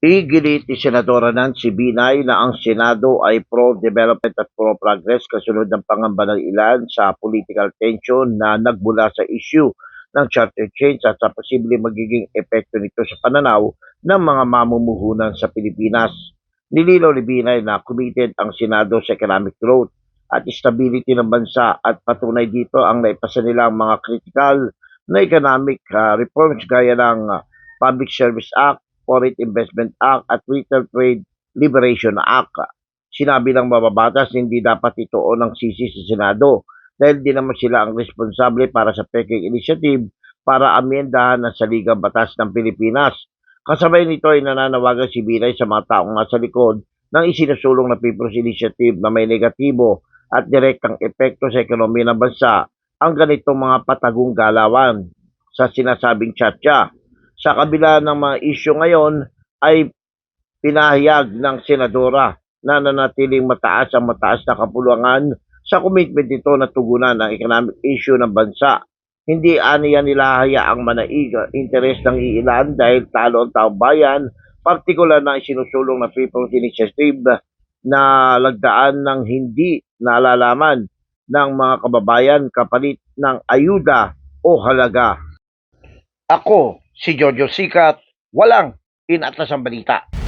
Iginit ni Senadora Nancy Binay na ang Senado ay pro-development at pro-progress kasunod ng pangamba ng ilan sa political tension na nagmula sa issue ng charter change at sa posible magiging epekto nito sa pananaw ng mga mamumuhunan sa Pilipinas. Nilinaw ni Binay na committed ang Senado sa economic growth at stability ng bansa at patunay dito ang naipasa nilang mga critical na economic ah, reforms gaya ng ah, Public Service Act, Foreign Investment Act at Retail Trade Liberation Act. Sinabi ng mababatas hindi dapat ituon ng sisi sa Senado dahil di naman sila ang responsable para sa Peking Initiative para amendahan ang saligang batas ng Pilipinas. Kasabay nito ay nananawagan si Binay sa mga taong nasa likod ng isinusulong na People's Initiative na may negatibo at direktang epekto sa ekonomiya ng bansa ang ganitong mga patagong galawan sa sinasabing tchatcha. Sa kabila ng mga isyu ngayon ay pinahayag ng senadora na nanatiling mataas ang mataas na kapulungan sa commitment nito na tugunan ang economic issue ng bansa. Hindi aniya nila hayaang manaig interes ng iilan dahil talo ang taong bayan, partikular na isinusulong na People's Initiative na lagdaan ng hindi nalalaman ng mga kababayan kapalit ng ayuda o halaga. Ako, si Jojo Sikat, walang inatas ang balita.